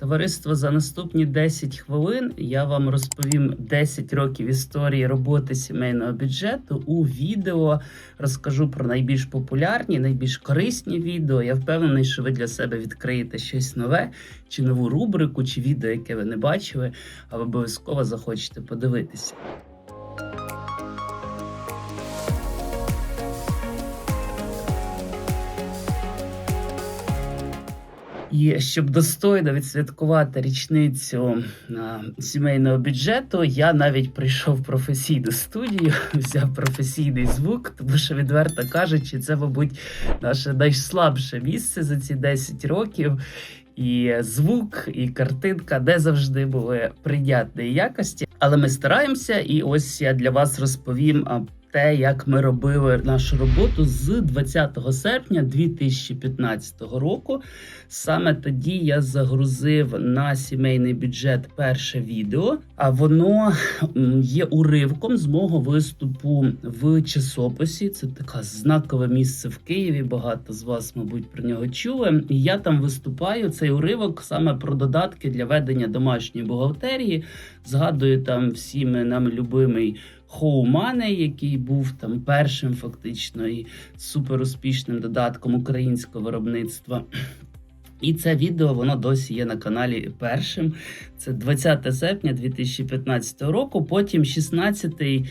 Товариство за наступні 10 хвилин я вам розповім 10 років історії роботи сімейного бюджету у відео. Розкажу про найбільш популярні, найбільш корисні відео. Я впевнений, що ви для себе відкриєте щось нове, чи нову рубрику, чи відео, яке ви не бачили, а ви обов'язково захочете подивитися. І щоб достойно відсвяткувати річницю сімейного бюджету, я навіть прийшов в професійну студію, взяв професійний звук, тому що, відверто кажучи, це, мабуть, наше найслабше місце за ці 10 років. І звук, і картинка не завжди були прийнятної якості. Але ми стараємося, і ось я для вас розповім те, як ми робили нашу роботу з 20 серпня 2015 року. Саме тоді я загрузив на сімейний бюджет перше відео, а воно є уривком з мого виступу в часописі. Це таке знакове місце в Києві. Багато з вас, мабуть, про нього чули. І я там виступаю цей уривок саме про додатки для ведення домашньої бухгалтерії. Згадую там всіми нами любимий Хоумане, який був там першим фактично і супер успішним додатком українського виробництва. І це відео воно досі є на каналі першим. Це 20 серпня 2015 року. Потім 16-й е,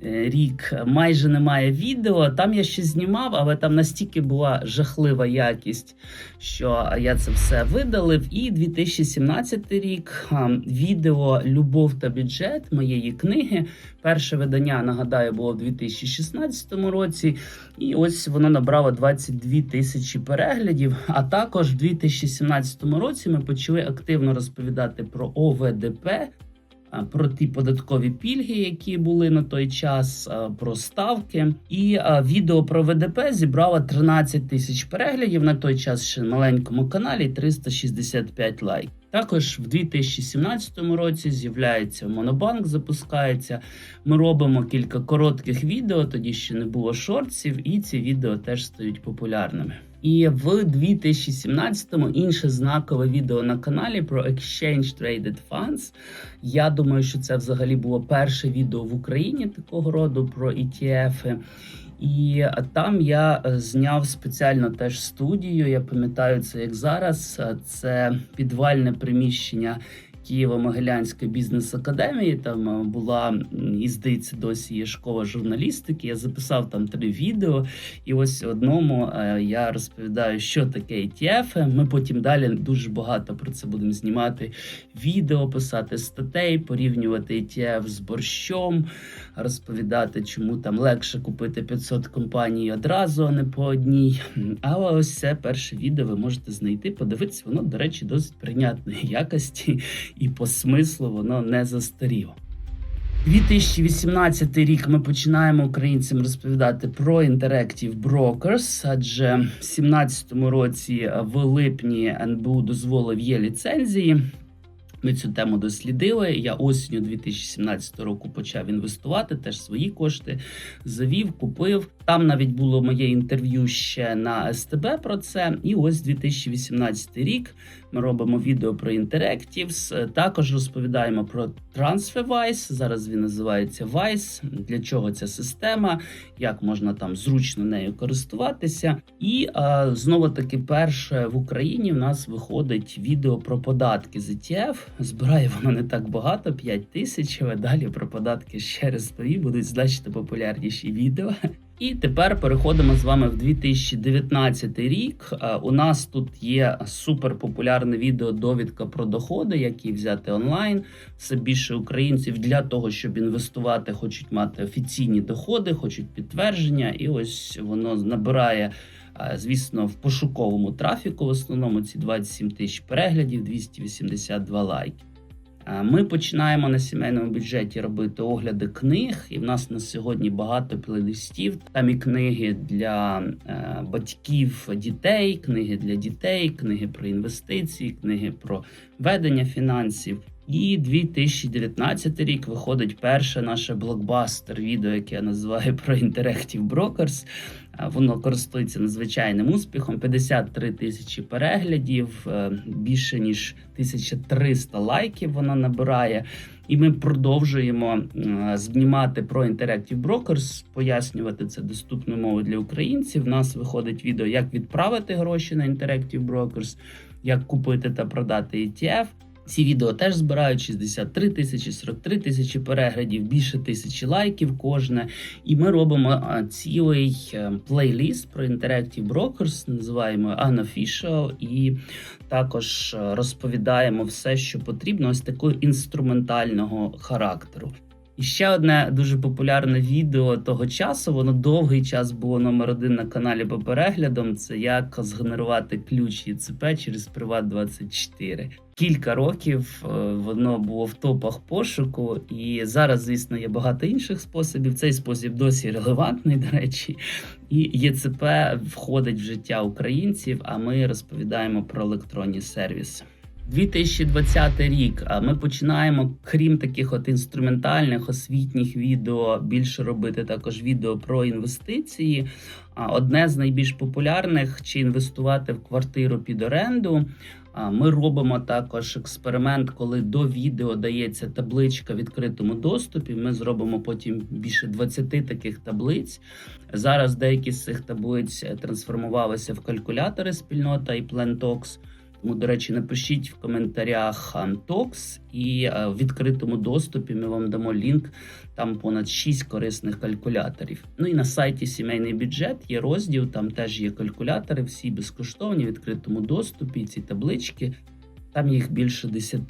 рік майже немає відео. Там я ще знімав, але там настільки була жахлива якість, що я це все видалив. І 2017 рік відео Любов та бюджет моєї книги. Перше видання, нагадаю, було в 2016 році, і ось воно набрало 22 тисячі переглядів. А також в 2017 році ми почали активно розповідати про ОВДП. А, Про ті податкові пільги, які були на той час, а, про ставки, і відео про ВДП зібрало 13 тисяч переглядів на той час ще на маленькому каналі 365 лайків. Також в 2017 році з'являється Монобанк, запускається. Ми робимо кілька коротких відео, тоді ще не було шортсів, і ці відео теж стають популярними. І в 2017-му інше знакове відео на каналі про Exchange Traded Funds. Я думаю, що це взагалі було перше відео в Україні такого роду про ETF. І там я е, зняв спеціально теж студію. Я пам'ятаю це як зараз. Е, Це підвальне приміщення Києво-Могилянської бізнес-академії. Там е, була і здається, досі є школа журналістики. Я записав там три відео, і ось одному е, я розповідаю, що таке ETF. Ми потім далі дуже багато про це будемо знімати. Відео писати статей, порівнювати ETF з борщом, розповідати, чому там легше купити 500 компаній одразу, а не по одній. Але ось це перше відео ви можете знайти. Подивитися, воно, до речі, досить прийнятної якості і по смислу воно не застаріло. 2018 рік ми починаємо українцям розповідати про Interactive Brokers, адже в 2017 році в липні НБУ дозволив є ліцензії. Ми цю тему дослідили. Я осінню 2017 року почав інвестувати, теж свої кошти завів, купив. Там навіть було моє інтерв'ю ще на СТБ про це. І ось 2018 рік ми робимо відео про Interactives. Також розповідаємо про TransferWise. Зараз він називається Wise. Для чого ця система, як можна там зручно нею користуватися. І а, знову таки, перше в Україні в нас виходить відео про податки з ETF. Збирає воно не так багато, 5 тисяч. Але далі про податки ще раз пові будуть значно популярніші відео. І тепер переходимо з вами в 2019 рік. Е, У нас тут є супер популярне відео довідка про доходи, які взяти онлайн. Все більше українців для того, щоб інвестувати, хочуть мати офіційні доходи, хочуть підтвердження, і ось воно набирає. е, Звісно, в пошуковому трафіку в основному ці 27 тисяч переглядів, 282 лайки. Е, Ми починаємо на сімейному бюджеті робити огляди книг, і в нас на сьогодні багато плейлистів. Там і книги для е, батьків дітей, книги для дітей, книги про інвестиції, книги про ведення фінансів. І 2019 рік виходить перше наше блокбастер відео, яке я називаю про Interactive Brokers. Воно користується надзвичайним успіхом. 53 тисячі переглядів, е, більше ніж 1300 лайків вона набирає. І ми продовжуємо е, знімати про Interactive Brokers, пояснювати це доступною мовою для українців. У нас виходить відео, як відправити гроші на Interactive Brokers, як купити та продати ETF. Ці відео теж збирають 63 тисячі, 43 тисячі переглядів, більше тисячі лайків кожне. І ми робимо цілий е, плейліст про Interactive Brokers, називаємо Unofficial, і також е, розповідаємо все, що потрібно, ось такого інструментального характеру. І ще одне дуже популярне відео того часу. Воно довгий час було номер один на каналі по переглядам. Це як згенерувати ключ ЄЦП через Приват 24 Кілька років е, воно було в топах пошуку, і зараз, звісно, є багато інших способів. Цей спосіб досі релевантний, до речі, і ЄЦП входить в життя українців. А ми розповідаємо про електронні сервіси. 2020 рік. А ми починаємо, крім таких от інструментальних освітніх відео, більше робити також відео про інвестиції. А Одне з найбільш популярних чи інвестувати в квартиру під оренду. А Ми робимо також експеримент, коли до відео дається табличка в відкритому доступі. Ми зробимо потім більше 20 таких таблиць. Зараз деякі з цих таблиць трансформувалися в калькулятори спільнота і PlanTalks. Тому, до речі, напишіть в коментарях Антокс і е, в відкритому доступі ми вам дамо лінк. Там понад 6 корисних калькуляторів. Ну і на сайті Сімейний бюджет є розділ, там теж є калькулятори, всі безкоштовні в відкритому доступі. Ці таблички, там їх більше 10.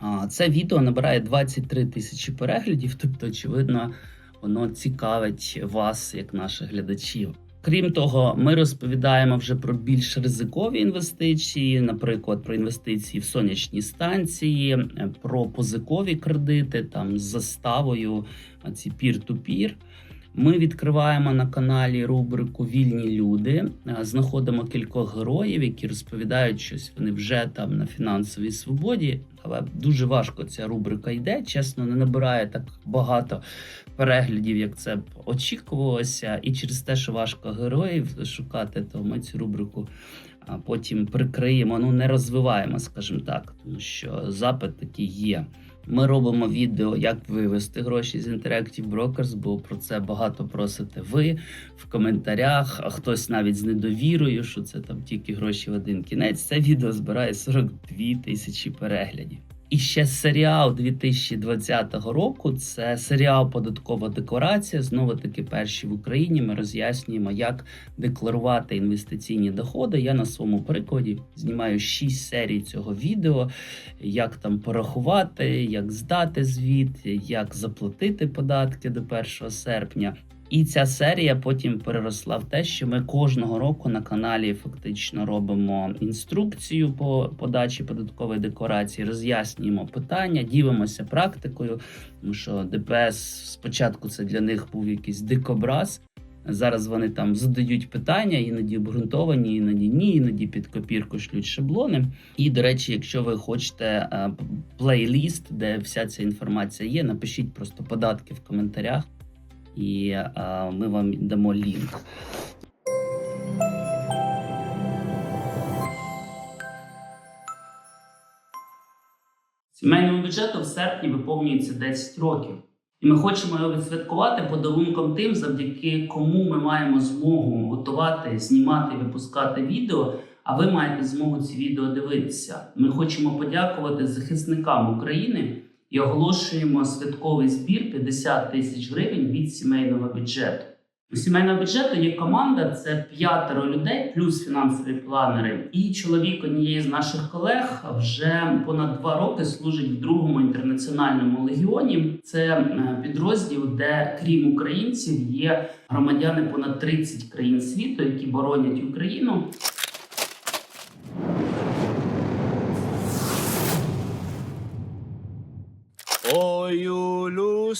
А, Це відео набирає 23 тисячі переглядів, тобто, очевидно, воно цікавить вас, як наших глядачів. Крім того, ми розповідаємо вже про більш ризикові інвестиції, наприклад, про інвестиції в сонячні станції, е, про позикові кредити там з заставою, ці пір-ту-пір. Ми відкриваємо на каналі рубрику Вільні люди, е, знаходимо кількох героїв, які розповідають щось. Вони вже там на фінансовій свободі, але дуже важко ця рубрика йде. Чесно, не набирає так багато переглядів, як це б очікувалося. І через те, що важко героїв шукати, то ми цю рубрику потім прикриємо. Ну не розвиваємо, скажімо так, тому що запит такий є. Ми робимо відео, як вивести гроші з Interactive Brokers, бо про це багато просите ви в коментарях, а хтось навіть з недовірою, що це там тільки гроші в один кінець. Це відео збирає 42 тисячі переглядів. І ще серіал 2020 року. Це серіал Податкова декларація. Знову таки, перші в Україні. Ми роз'яснюємо, як декларувати інвестиційні доходи. Я на своєму прикладі знімаю 6 серій цього відео, як там порахувати, як здати звіт, як заплатити податки до 1 серпня. І ця серія потім переросла в те, що ми кожного року на каналі фактично робимо інструкцію по подачі податкової декларації, роз'яснюємо питання, ділимося практикою. Тому що ДПС спочатку це для них був якийсь дикобраз. Зараз вони там задають питання, іноді обґрунтовані, іноді ні, іноді під копірку шлють шаблони. І, до речі, якщо ви хочете е, плейліст, де вся ця інформація є, напишіть просто податки в коментарях і а, ми вам дамо лінк. Сімейному бюджету в серпні виповнюється 10 років. І ми хочемо його відсвяткувати подарунком тим, завдяки кому ми маємо змогу готувати, знімати і випускати відео. А ви маєте змогу ці відео дивитися. Ми хочемо подякувати захисникам України і оголошуємо святковий збір 50 тисяч гривень від сімейного бюджету. У сімейного бюджету є команда, це п'ятеро людей, плюс фінансові планери. І чоловік однієї з наших колег вже понад два роки служить в другому інтернаціональному легіоні. Це е, підрозділ, де крім українців є громадяни понад 30 країн світу, які боронять Україну. У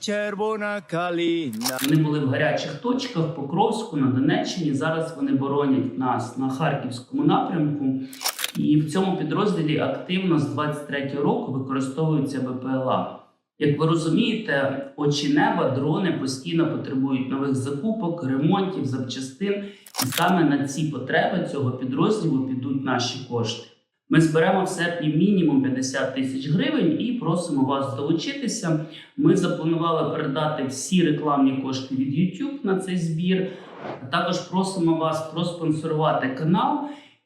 червона калина. Вони були в гарячих точках Покровську на Донеччині. Зараз вони боронять нас на харківському напрямку. І в цьому підрозділі активно з 23 року використовуються БПЛА. Як ви розумієте, очі неба, дрони постійно потребують нових закупок, ремонтів, запчастин, і саме на ці потреби цього підрозділу підуть наші кошти. Ми зберемо в серпні мінімум 50 тисяч гривень і просимо вас долучитися. Ми запланували передати всі рекламні кошти від YouTube на цей збір. Також просимо вас проспонсорувати канал.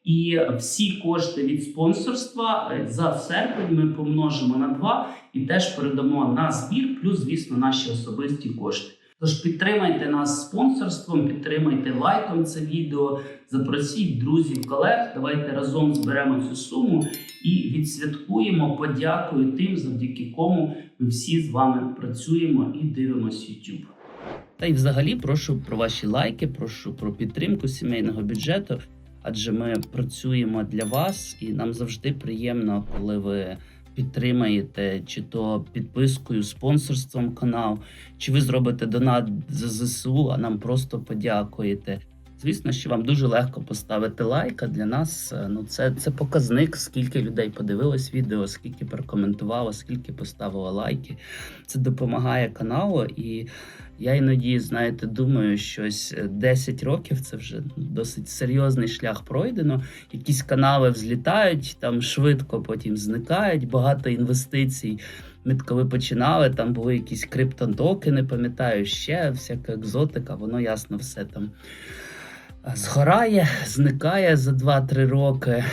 І всі кошти від спонсорства е, за серпень ми помножимо на 2 і теж передамо на збір, плюс, звісно, наші особисті кошти. Тож підтримайте нас спонсорством, підтримайте лайком це відео, запросіть друзів, колег. Давайте разом зберемо цю суму і відсвяткуємо подякою тим, завдяки кому ми всі з вами працюємо і дивимося YouTube. Та й взагалі прошу про ваші лайки, прошу про підтримку сімейного бюджету, адже ми працюємо для вас, і нам завжди приємно, коли ви підтримаєте чи то підпискою, спонсорством канал, чи ви зробите донат за ЗСУ, а нам просто подякуєте. Звісно, що вам дуже легко поставити лайк, а для нас е, ну це, це показник, скільки людей подивилось відео, скільки прокоментувало, скільки поставило лайки. Це допомагає каналу, і я іноді, знаєте, думаю, щось 10 років це вже досить серйозний шлях пройдено. Якісь канали взлітають там швидко, потім зникають, багато інвестицій. Ми коли починали, там були якісь криптотоки, не пам'ятаю ще всяка екзотика, воно ясно все там згорає, зникає за 2-3 роки.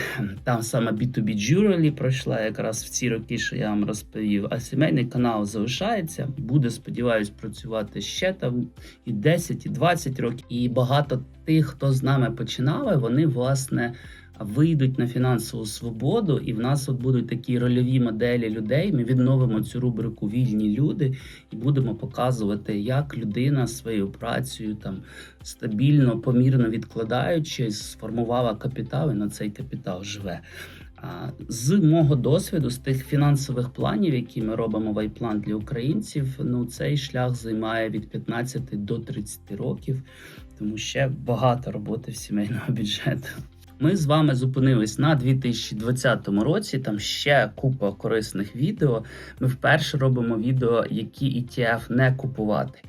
Там саме B2B Jewelry пройшла якраз в ці роки, що я вам розповів. А сімейний канал залишається, буде, сподіваюсь, працювати ще там і 10, і 20 років. І багато тих, хто з нами починали, вони власне. Вийдуть на фінансову свободу, і в нас от будуть такі рольові моделі людей. Ми відновимо цю рубрику Вільні люди і будемо показувати, як людина своєю працею там стабільно, помірно відкладаючи, сформувала капітал і на цей капітал живе. З мого досвіду, з тих фінансових планів, які ми робимо в iPlan для українців, ну цей шлях займає від 15 до 30 років, тому ще багато роботи в сімейного бюджету. Ми з вами зупинились на 2020 році. Там ще купа корисних відео. Ми вперше робимо відео, які ETF не купувати.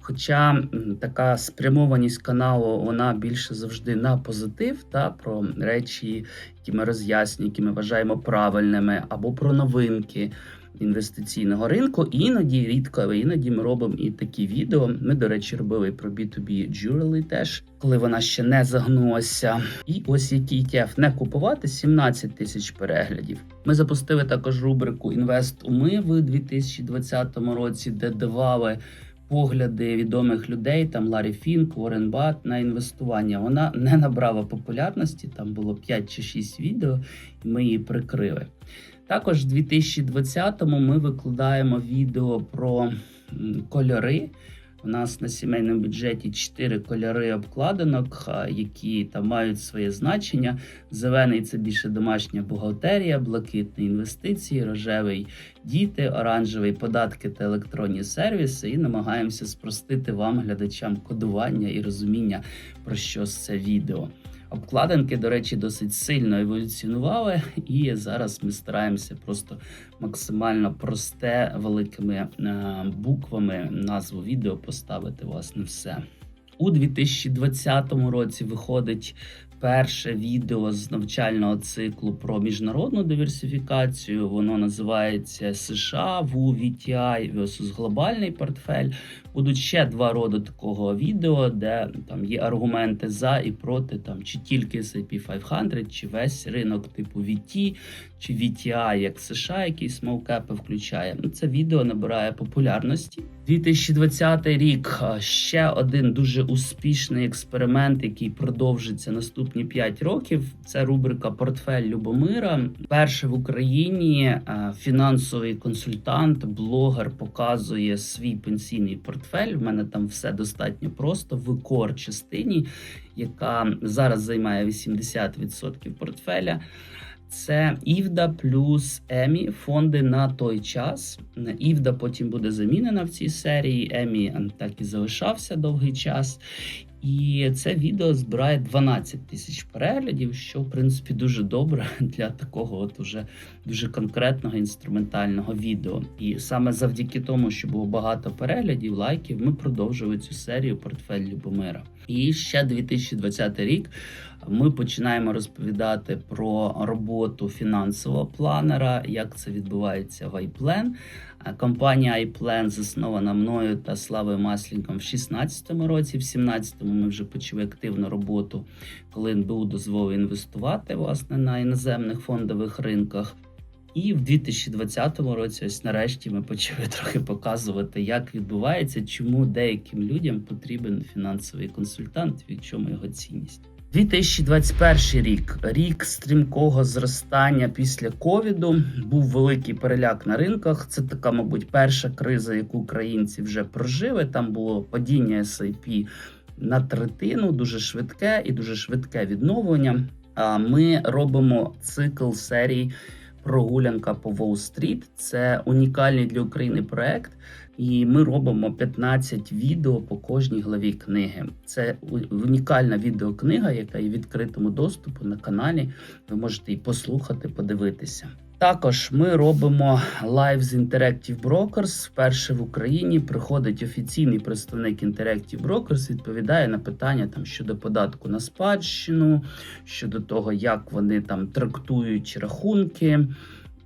Хоча така спрямованість каналу вона більше завжди на позитив та про речі, які ми роз'яснюємо, які ми вважаємо правильними, або про новинки. Інвестиційного ринку іноді рідко, але іноді ми робимо і такі відео. Ми, до речі, робили про B2B Jewelry теж, коли вона ще не загнулася. І ось який ETF не купувати 17 тисяч переглядів. Ми запустили також рубрику Інвест уми в 2020 році, де давали. Погляди відомих людей, там Ларі Фінк, Уоррен Бат на інвестування. Вона не набрала популярності. Там було 5 чи 6 відео, і ми її прикрили. Також в 2020-му ми викладаємо відео про кольори. У нас на сімейному бюджеті 4 кольори обкладинок, які там мають своє значення. Зелений це більше домашня бухгалтерія, блакитний інвестиції, рожевий діти, оранжевий податки та електронні сервіси. І намагаємося спростити вам, глядачам, кодування і розуміння про що це відео. Обкладинки, до речі, досить сильно еволюціонували, і зараз ми стараємося просто максимально просте великими е, буквами назву відео поставити власне все. У 2020 році виходить перше відео з навчального циклу про міжнародну диверсифікацію. Воно називається США VTI versus глобальний портфель. Будуть ще два роди такого відео, де там є аргументи за і проти, там чи тільки S&P 500, чи весь ринок типу VT, чи VTI, як США, який смолкепи включає. Ну, Це відео набирає популярності. 2020 рік ще один дуже успішний експеримент, який продовжиться наступні 5 років. Це рубрика Портфель Любомира. Перше в Україні фінансовий консультант, блогер показує свій пенсійний портфель. В мене там все достатньо просто в кор частині, яка зараз займає 80% портфеля. Це Івда плюс Емі фонди на той час. Івда потім буде замінена в цій серії. Емі так і залишався довгий час. І це відео збирає 12 тисяч переглядів, що в принципі дуже добре для такого, от уже дуже конкретного інструментального відео. І саме завдяки тому, що було багато переглядів, лайків, ми продовжили цю серію Портфель Любомира. І ще 2020 рік ми починаємо розповідати про роботу фінансового планера, як це відбувається в iPlan. Компанія iPlan заснована мною та Славою Маслінком в 2016 році. В 2017 ми вже почали активну роботу, коли НБУ дозволив інвестувати власне на іноземних фондових ринках. І в 2020 році, ось нарешті, ми почали трохи показувати, як відбувається, чому деяким людям потрібен фінансовий консультант, в чому його цінність. 2021 рік рік стрімкого зростання після ковіду. Був великий переляк на ринках. Це така, мабуть, перша криза, яку українці вже прожили. Там було падіння S&P на третину, дуже швидке і дуже швидке відновлення. А ми робимо цикл серій прогулянка по Уолл-стріт. Це унікальний для України проект. І ми робимо 15 відео по кожній главі книги. Це унікальна відеокнига, яка є відкритому доступу на каналі. Ви можете і послухати, подивитися. Також ми робимо лайв з Interactive Brokers. Вперше в Україні приходить офіційний представник Interactive Brokers, відповідає на питання там щодо податку на спадщину, щодо того, як вони там трактують рахунки.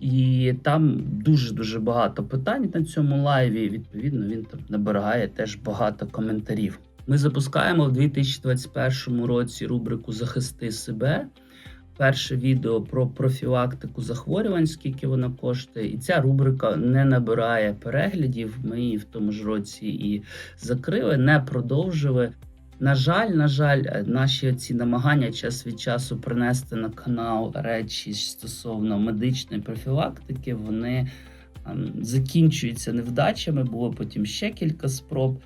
І там дуже дуже багато питань на цьому лайві. Відповідно, він там набирає теж багато коментарів. Ми запускаємо в 2021 році рубрику Захисти себе. Перше відео про профілактику захворювань, скільки вона коштує, і ця рубрика не набирає переглядів. Ми її в тому ж році і закрили, не продовжили. На жаль, на жаль, е, наші ці намагання час від часу принести на канал речі стосовно медичної профілактики, вони ем, закінчуються невдачами. Було потім ще кілька спроб.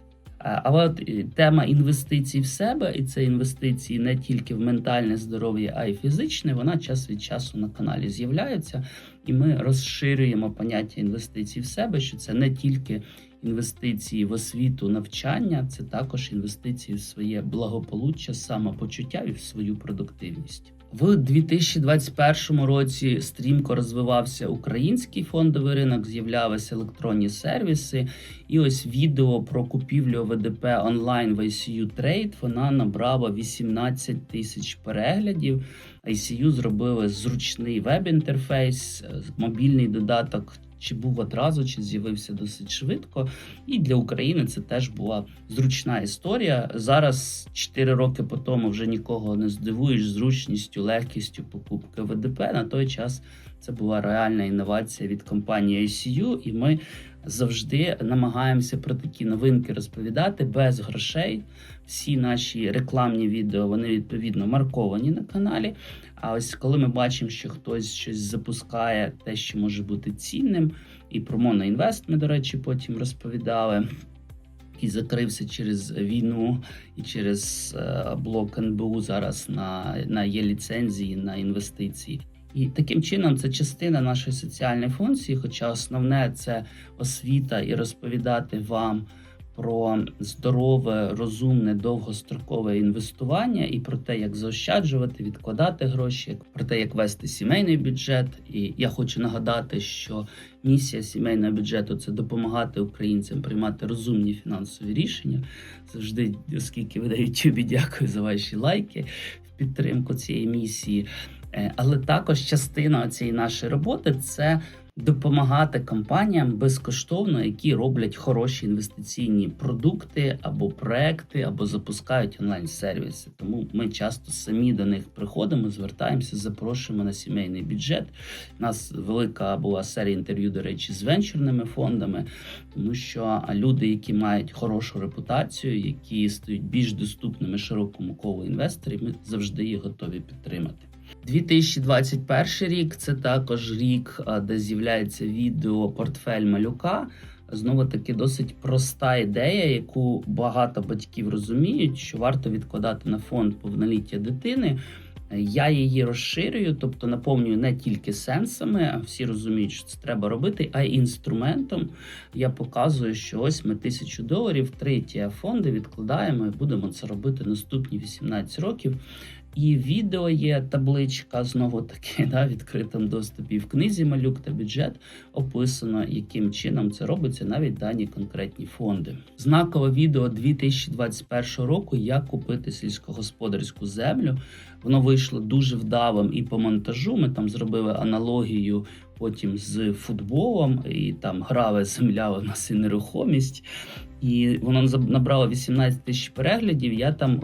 Але от тема інвестицій в себе, і це інвестиції не тільки в ментальне здоров'я, а й фізичне, вона час від часу на каналі з'являється, і ми розширюємо поняття інвестицій в себе, що це не тільки інвестиції в освіту, навчання, це також інвестиції в своє благополуччя, самопочуття і в свою продуктивність. В 2021 році стрімко розвивався український фондовий ринок, з'являлися електронні сервіси. І ось відео про купівлю ВДП онлайн в ICU Trade вона набрала 18 тисяч переглядів. ICU зробили зручний веб-інтерфейс, мобільний додаток. Чи був одразу, чи з'явився досить швидко, і для України це теж була зручна історія. Зараз, 4 роки по тому, вже нікого не здивуєш зручністю, легкістю покупки ВДП. На той час це була реальна інновація від компанії ICU, і ми завжди намагаємося про такі новинки розповідати без грошей. Всі наші рекламні відео вони відповідно марковані на каналі. А ось коли ми бачимо, що хтось щось запускає, те, що може бути цінним, і про Моноінвест ми, до речі, потім розповідали. І закрився через війну і через е, блок НБУ зараз на, на є ліцензії на інвестиції. І таким чином це частина нашої соціальної функції, хоча основне це освіта і розповідати вам про здорове, розумне, довгострокове інвестування і про те, як заощаджувати, відкладати гроші, про те, як вести сімейний бюджет. І я хочу нагадати, що місія сімейного бюджету це допомагати українцям приймати розумні фінансові рішення. Завжди, оскільки ви на Ютубі, дякую за ваші лайки в підтримку цієї місії. Е, Але також частина цієї нашої роботи це допомагати компаніям безкоштовно, які роблять хороші інвестиційні продукти або проекти, або запускають онлайн-сервіси. Тому ми часто самі до них приходимо, звертаємося, запрошуємо на сімейний бюджет. У нас велика була серія інтерв'ю, до речі, з венчурними фондами, тому що люди, які мають хорошу репутацію, які стають більш доступними широкому колу інвесторів, ми завжди їх готові підтримати. 2021 рік це також рік, де з'являється відео портфель малюка. Знову таки досить проста ідея, яку багато батьків розуміють, що варто відкладати на фонд повноліття дитини. Я її розширюю, тобто наповнюю не тільки сенсами, а всі розуміють, що це треба робити, а й інструментом. Я показую, що ось ми тисячу доларів, треті фонди відкладаємо і будемо це робити наступні 18 років. І відео є табличка знову таки да, в відкритому доступі. В книзі Малюк та бюджет описано, яким чином це робиться, навіть дані конкретні фонди. Знакове відео 2021 року як купити сільськогосподарську землю. Воно вийшло дуже вдавим і по монтажу. Ми там зробили аналогію потім з футболом, і там грава земля у нас і нерухомість. І воно набрало 18 тисяч переглядів. Я там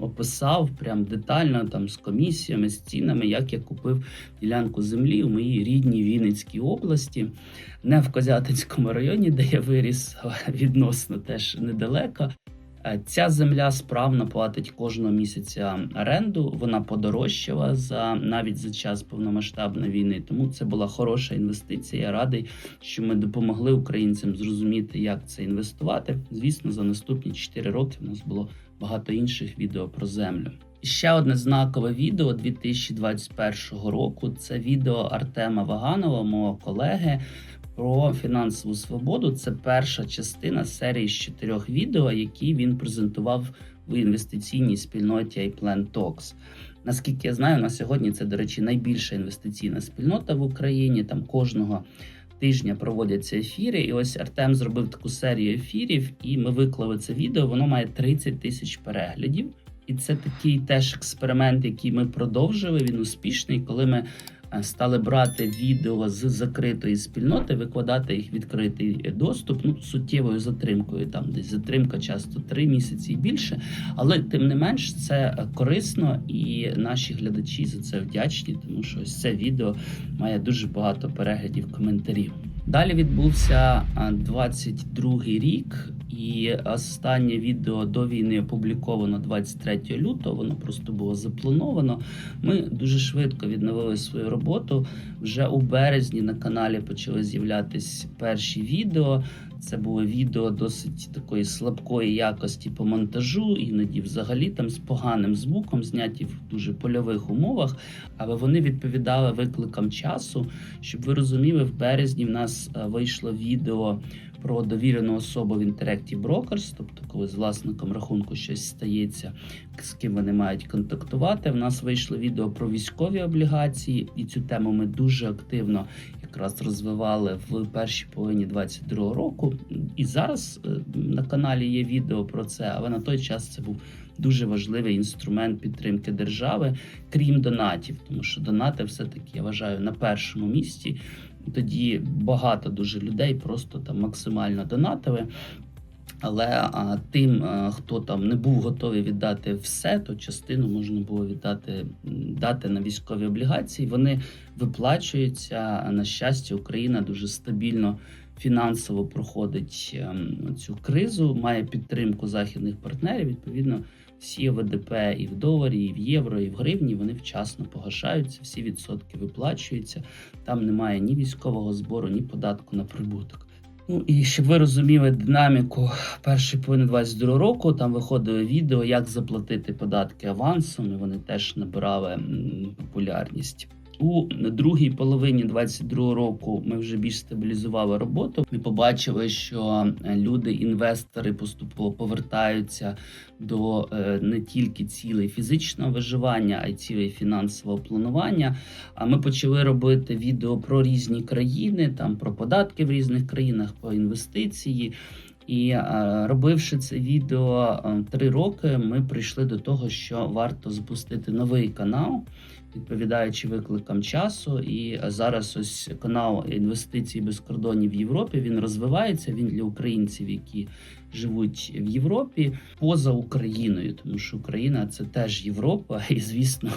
описав прям детально там з комісіями, з цінами, як я купив ділянку землі у моїй рідній Вінницькій області, не в Козятинському районі, де я виріс, відносно теж недалеко. Е, Ця земля справно платить кожного місяця оренду. Вона подорожчала за навіть за час повномасштабної війни. Тому це була хороша інвестиція. Я радий, що ми допомогли українцям зрозуміти, як це інвестувати. Звісно, за наступні 4 роки в нас було багато інших відео про землю. Ще одне знакове відео 2021 року. Це відео Артема Ваганова, мого колеги, про фінансову свободу. Це перша частина серії з чотирьох відео, які він презентував в інвестиційній спільноті iPlan Talks. Наскільки я знаю, на сьогодні це, до речі, найбільша інвестиційна спільнота в Україні. Там кожного тижня проводяться ефіри. І ось Артем зробив таку серію ефірів, і ми виклали це відео. Воно має 30 тисяч переглядів. І це такий теж експеримент, який ми продовжили. Він успішний, коли ми стали брати відео з закритої спільноти, викладати їх відкритий доступ. Ну суттєвою затримкою. Там десь затримка часто 3 місяці і більше. Але тим не менш це е, корисно, і наші глядачі за це вдячні, тому що ось це відео має дуже багато переглядів коментарів. Далі відбувся а, 22-й рік, і останнє відео до війни опубліковано 23 лютого. Воно просто було заплановано. Ми дуже швидко відновили свою роботу. Вже у березні на каналі почали з'являтись перші відео. Це було відео досить такої слабкої якості по монтажу, іноді взагалі там з поганим звуком, зняті в дуже польових умовах, але вони відповідали викликам часу. Щоб ви розуміли, в березні в нас е, вийшло відео про довірену особу в Interactive Brokers, тобто коли з власником рахунку щось стається, з ким вони мають контактувати. В нас вийшло відео про військові облігації, і цю тему ми дуже активно якраз розвивали в першій половині 22 року. І зараз е, на каналі є відео про це, але на той час це був дуже важливий інструмент підтримки держави, крім донатів, тому що донати все-таки я вважаю на першому місці. Тоді багато дуже людей просто там максимально донатили. Але а, тим, а, хто там не був готовий віддати все, то частину можна було віддати дати на військові облігації. Вони виплачуються. На щастя, Україна дуже стабільно фінансово проходить ем, цю кризу, має підтримку західних партнерів. Відповідно, всі ВДП і в доларі, і в євро, і в гривні вони вчасно погашаються, всі відсотки виплачуються. Там немає ні військового збору, ні податку на прибуток. Ну і щоб ви розуміли динаміку першої половини 22 року, там виходило відео, як заплатити податки авансом, і вони теж набирали популярність. У другій половині 22 року ми вже більш стабілізували роботу. Ми побачили, що е, люди, інвестори поступово повертаються до е, не тільки цілей фізичного виживання, а й цілей фінансового планування. А ми почали робити відео про різні країни, там про податки в різних країнах, про інвестиції. І е, робивши це відео три роки, ми прийшли до того, що варто запустити новий канал, відповідаючи викликам часу. І зараз ось канал інвестицій без кордонів в Європі він розвивається. Він для українців, які живуть в Європі поза Україною, тому що Україна це теж Європа, і звісно,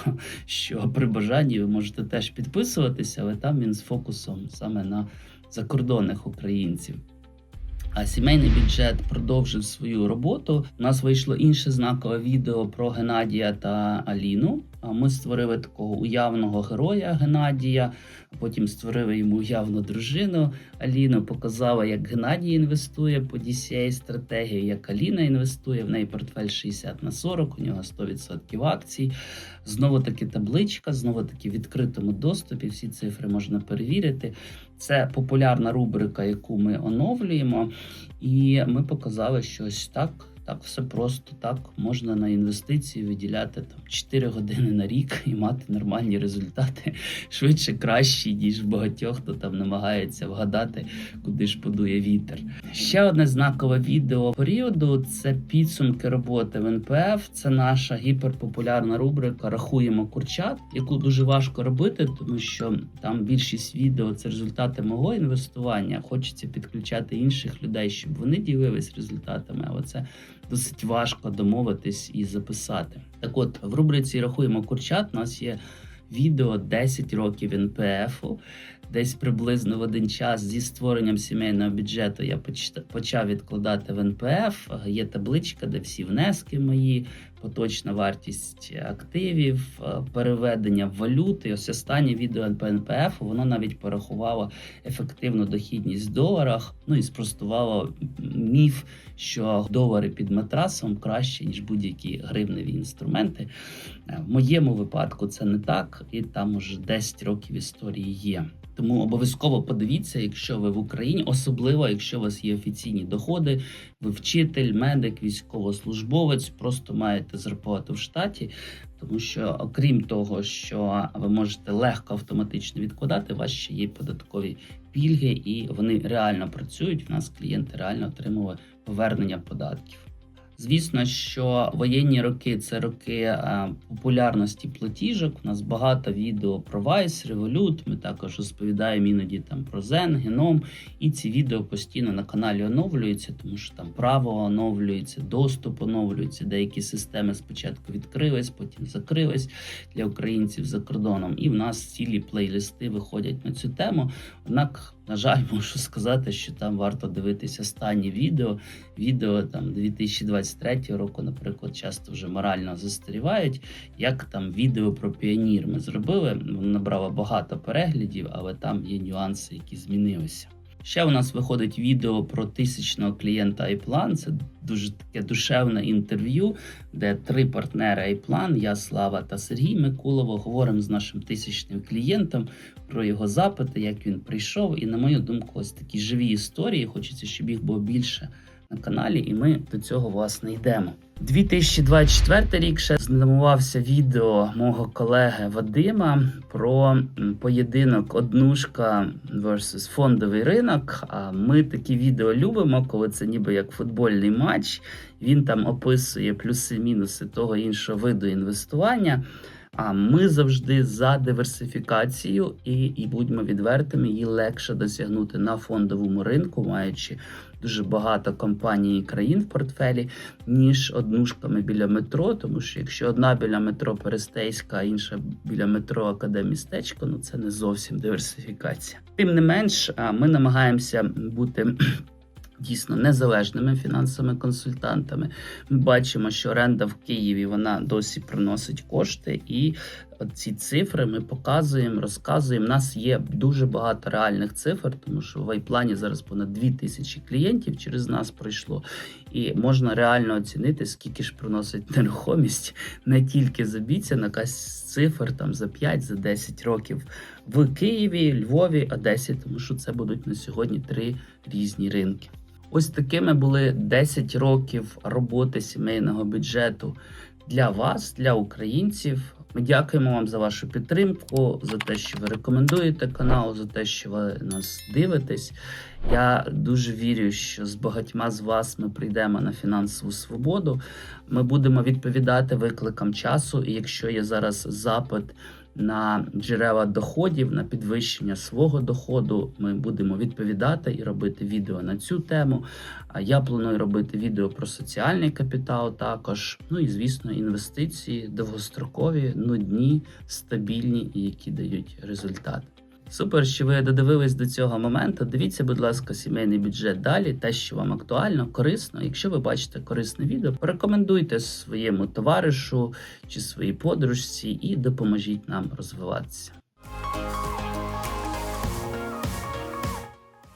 що при бажанні ви можете теж підписуватися, але там він з фокусом саме на закордонних українців. А сімейний бюджет продовжив свою роботу. У нас вийшло інше знакове відео про Геннадія та Аліну. Ми створили такого уявного героя Геннадія. Потім створили йому уявну дружину Аліну. Показала, як Геннадій інвестує по DCA стратегії, як Аліна інвестує. В неї портфель 60 на 40, у нього 100% акцій. Знову таки табличка, знову таки в відкритому доступі. Всі цифри можна перевірити. Це популярна рубрика, яку ми оновлюємо, і ми показали, що ось так. Так, все просто так можна на інвестиції виділяти там 4 години на рік і мати нормальні результати швидше кращі, ніж багатьох, хто там намагається вгадати, куди ж подує вітер. Ще одне знакове відео періоду це підсумки роботи в НПФ. Це наша гіперпопулярна рубрика Рахуємо курчат, яку дуже важко робити, тому що там більшість відео це результати мого інвестування. Хочеться підключати інших людей, щоб вони ділились результатами. Але це досить важко домовитись і записати. Так от, в рубриці Рахуємо курчат у нас є відео 10 років НПФу. Десь приблизно в один час зі створенням сімейного бюджету я почав відкладати в НПФ. Є табличка, де всі внески мої, поточна вартість активів, переведення валюти. Ось останнє відео по НПФ, воно навіть порахувало ефективну дохідність в доларах. Ну і спростувало міф, що долари під матрасом краще ніж будь-які гривневі інструменти. Е, В моєму випадку це не так, і там уже 10 років історії є. Тому обов'язково подивіться, якщо ви в Україні, особливо якщо у вас є офіційні доходи, ви вчитель, медик, військовослужбовець, просто маєте зарплату в штаті. Тому що, окрім того, що ви можете легко автоматично відкладати, у вас ще є податкові пільги, і вони реально працюють. У нас клієнти реально отримували повернення податків. Звісно, що воєнні роки це роки е, популярності платіжок. У нас багато відео про Vice, Revolut. Ми також розповідаємо іноді там про Zen, Геном. І ці відео постійно на каналі оновлюються, тому що там право оновлюється, доступ оновлюється. Деякі системи спочатку відкрились, потім закрились для українців за кордоном. І в нас цілі плейлисти виходять на цю тему. Однак, на жаль, можу сказати, що там варто дивитися останні відео. Відео там 2023 року, наприклад, часто вже морально застарівають. Як там відео про піонір ми зробили, воно набрало багато переглядів, але там є нюанси, які змінилися. Ще у нас виходить відео про тисячного клієнта iPlan. Це дуже таке душевне інтерв'ю, де три партнери iPlan, я, Слава та Сергій Микулово, говоримо з нашим тисячним клієнтом про його запити, як він прийшов. І на мою думку, ось такі живі історії. Хочеться, щоб їх було більше на каналі, і ми до цього власне йдемо. 2024 рік ще знамувався відео мого колеги Вадима про поєдинок однушка versus фондовий ринок. А ми такі відео любимо, коли це ніби як футбольний матч. Він там описує плюси-мінуси того іншого виду інвестування. А ми завжди за диверсифікацію, і, і будьмо відвертими, її легше досягнути на фондовому ринку, маючи дуже багато компаній і країн в портфелі, ніж однушками біля метро. Тому що якщо одна біля метро Перестейська, а інша біля метро Академістечко, ну це не зовсім диверсифікація. Тим не менш, ми намагаємося бути. Дійсно незалежними фінансовими консультантами. Ми бачимо, що оренда в Києві вона досі приносить кошти, і ці цифри ми показуємо, розказуємо. У нас є дуже багато реальних цифр, тому що в айплані зараз понад 2 тисячі клієнтів через нас пройшло, і можна реально оцінити, скільки ж приносить нерухомість не тільки з обіцянок, а з цифр там за 5 за 10 років в Києві, Львові, Одесі, тому що це будуть на сьогодні три різні ринки. Ось такими були 10 років роботи сімейного бюджету для вас, для українців. Ми дякуємо вам за вашу підтримку, за те, що ви рекомендуєте канал, за те, що ви нас дивитесь. Я дуже вірю, що з багатьма з вас ми прийдемо на фінансову свободу. Ми будемо відповідати викликам часу. І якщо є зараз запит на джерела доходів, на підвищення свого доходу, ми будемо відповідати і робити відео на цю тему. Я планую робити відео про соціальний капітал також. Ну і звісно, інвестиції довгострокові, нудні, стабільні і які дають результат. Супер, що ви додивились до цього моменту. Дивіться, будь ласка, сімейний бюджет далі, те, що вам актуально, корисно. Якщо ви бачите корисне відео, порекомендуйте своєму товаришу чи своїй подружці і допоможіть нам розвиватися.